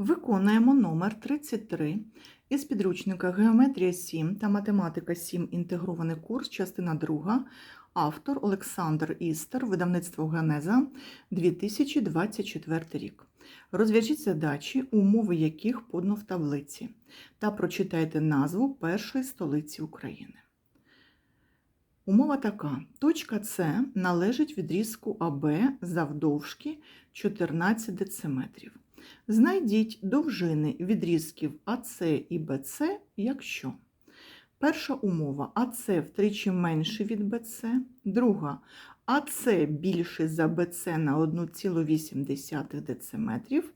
Виконуємо номер 33 із підручника Геометрія 7 та Математика 7. Інтегрований курс, частина 2. Автор Олександр Істер, видавництво Генеза 2024 рік. Розв'яжіть задачі, умови яких подано в таблиці, та прочитайте назву першої столиці України. Умова така: точка С належить відрізку АБ завдовжки 14 дециметрів. Знайдіть довжини відрізків АС і БЦ, якщо перша умова АС втричі менше від БЦ, друга АС більше за БЦ на 1,8 дециметрів,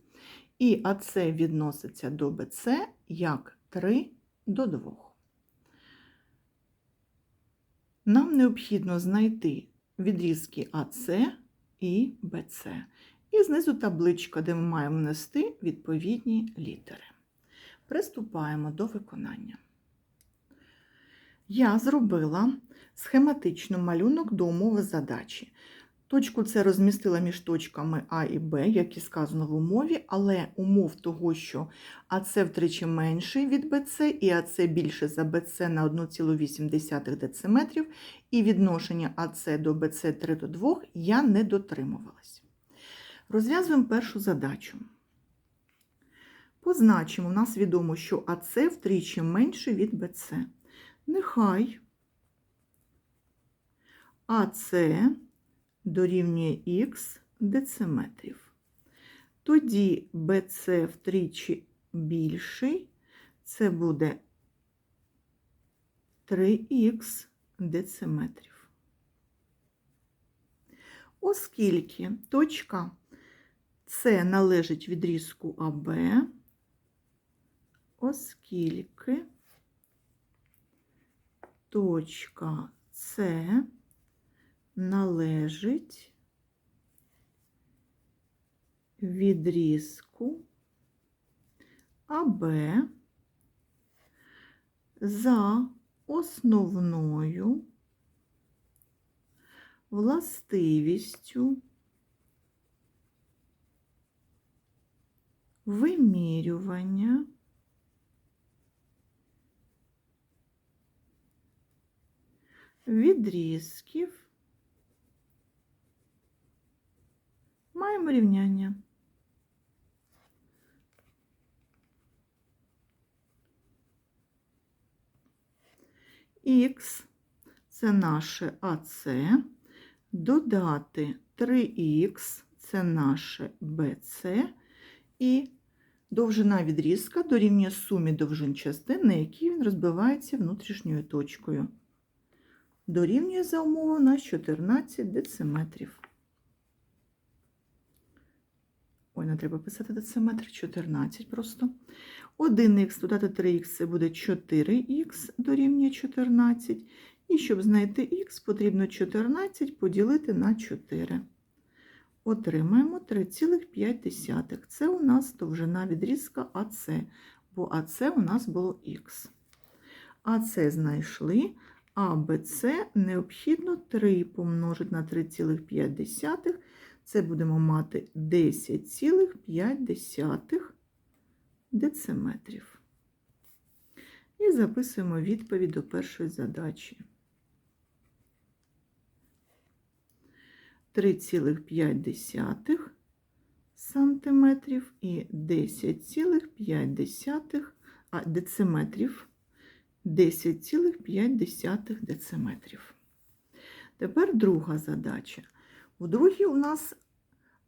і АС відноситься до БЦ як 3 до 2. Нам необхідно знайти відрізки АС і БЦ. І знизу табличка, де ми маємо внести відповідні літери. Приступаємо до виконання. Я зробила схематично малюнок до умови задачі. Точку С розмістила між точками А і Б, як і сказано в умові, але умов того, що АС втричі менший від БЦ і АС більше за БЦ на 1,8 дециметрів, і відношення АС до БЦ 3 до 2 я не дотримувалась. Розв'язуємо першу задачу. Позначимо, у нас відомо, що АС втричі менше від БЦ. Нехай АС дорівнює х дециметрів. Тоді БЦ втричі більший, це буде 3х дециметрів. Оскільки точка С належить відрізку АБ, оскільки точка С належить відрізку АБ за основною властивістю вимірювання. Відрізків. Маємо рівняння. Х це наше АС, додати 3х це наше БЦ, і довжина відрізка дорівнює сумі довжин частин, на якій він розбивається внутрішньою точкою. Дорівнює за умову на 14 дециметрів. Ой, не треба писати дециметр, 14 просто. 1х додати 3х це буде 4х дорівнює 14. І щоб знайти х, потрібно 14 поділити на 4. Отримаємо 3,5. Це у нас довжина відрізка АС, бо АС у нас було х. АС знайшли, а БЦ необхідно 3 помножити на 3,5. Це будемо мати 10,5 дециметрів. І записуємо відповідь до першої задачі. 3,5 сантиметрів і 10,5 а, дециметрів. 10,5 дециметрів. Тепер друга задача. У другій у нас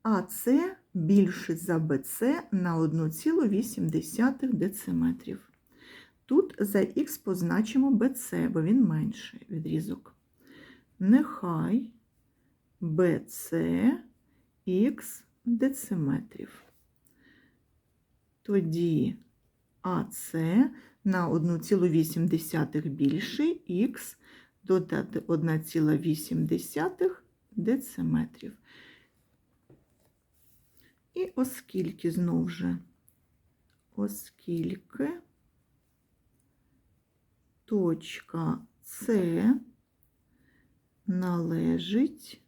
АС більше за БЦ на 1,8 дециметрів. Тут за х позначимо БЦ, бо він менший відрізок. Нехай БЦ х дециметрів. Тоді АС на 1,8 більший х додати 1,8 дециметрів. І оскільки знову же, оскільки точка С належить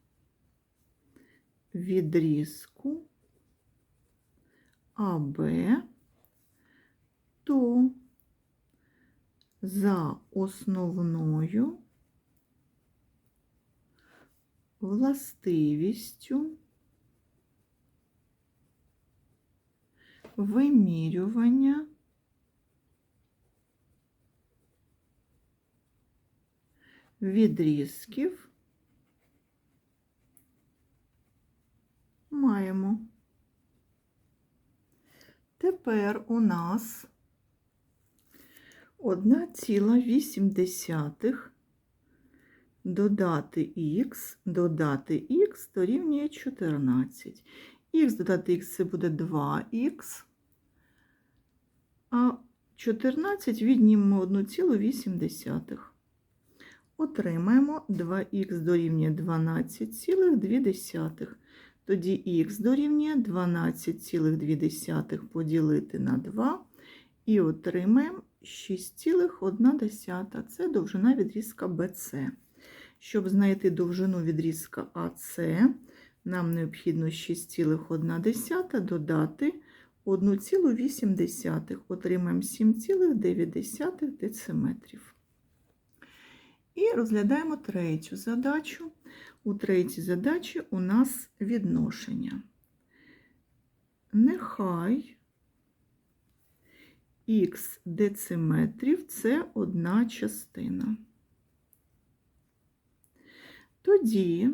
відрізку АБ то за основною властивістю вимірювання відрізків маємо. Тепер у нас 1,8 додати х, додати х дорівнює 14. Х додати х це буде 2х, а 14 віднімемо 1,8. Отримаємо 2х дорівнює 12,2. Тоді х дорівнює 12,2 поділити на 2 і отримаємо 6,1. Це довжина відрізка BC. Щоб знайти довжину відрізка АС, нам необхідно 6,1 додати 1,8. Отримаємо 7,9 дециметрів. І розглядаємо третю задачу. У третій задачі у нас відношення. Нехай х дециметрів це одна частина. Тоді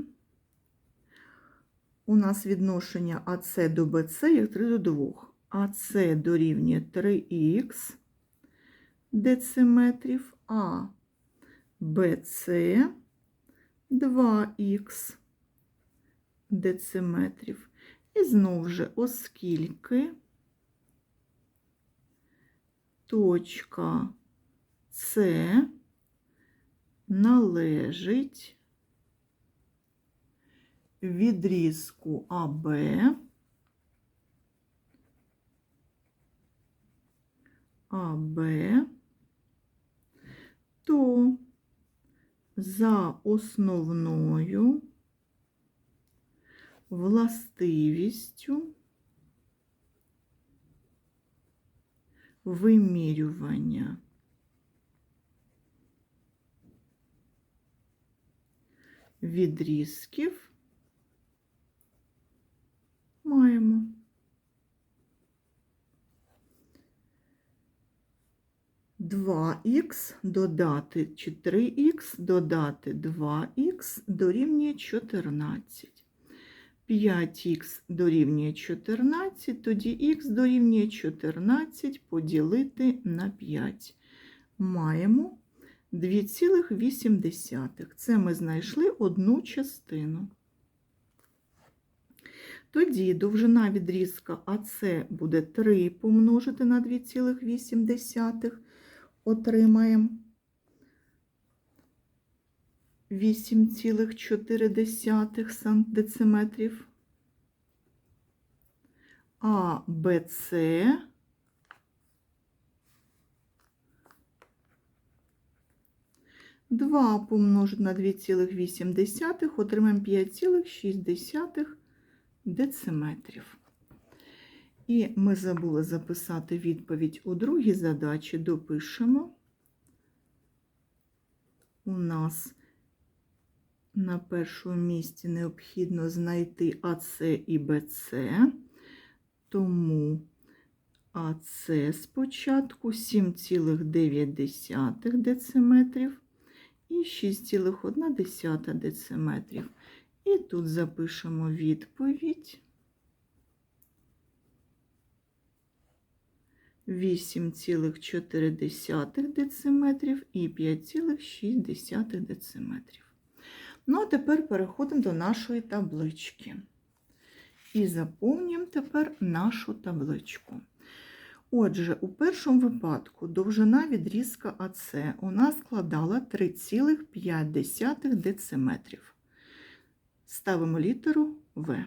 у нас відношення АС до БЦ як 3 до 2. АС дорівнює 3х дециметрів, а БЦ 2х дециметрів. І знову ж, оскільки точка С належить відрізку АБ, АБ, то за основною властивістю вимірювання. Відрізків 2х додати 3х додати 2х дорівнює 14. 5х дорівнює 14, тоді х дорівнює 14 поділити на 5. Маємо 2,8. Це ми знайшли одну частину. Тоді довжина відрізка АС буде 3 помножити на 2,8. Отримаємо 8,4 дециметрів. А БЦ Два помножити на 2,8 отримаємо 5,6 дециметрів. І ми забули записати відповідь у другій задачі, допишемо. У нас на першому місці необхідно знайти АС і БЦ, тому АС спочатку 7,9 дециметрів і 6,1 дециметрів. І тут запишемо відповідь. 8,4 дециметрів і 5,6 дециметрів. Ну, а тепер переходимо до нашої таблички. І заповнюємо тепер нашу табличку. Отже, у першому випадку довжина відрізка АС у нас складала 3,5 дециметрів. Ставимо літеру В.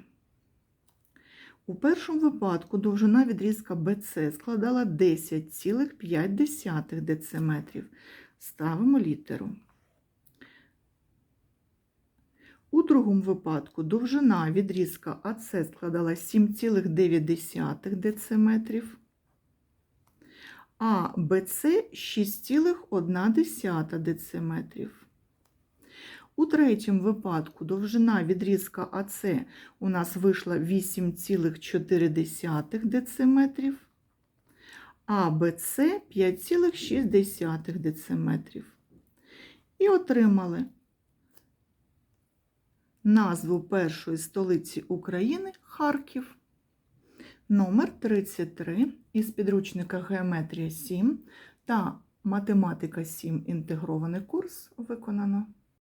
У першому випадку довжина відрізка BC складала 10,5 дециметрів. Ставимо літеру. У другому випадку довжина відрізка АС складала 7,9 дециметрів. а БЦ 6,1 дециметрів. У третьому випадку довжина відрізка АЦ у нас вийшла 8,4 дециметрів, а БЦ 5,6 дециметрів. І отримали назву першої столиці України Харків. Номер 33 із підручника Геометрія 7 та Математика 7 інтегрований курс виконано.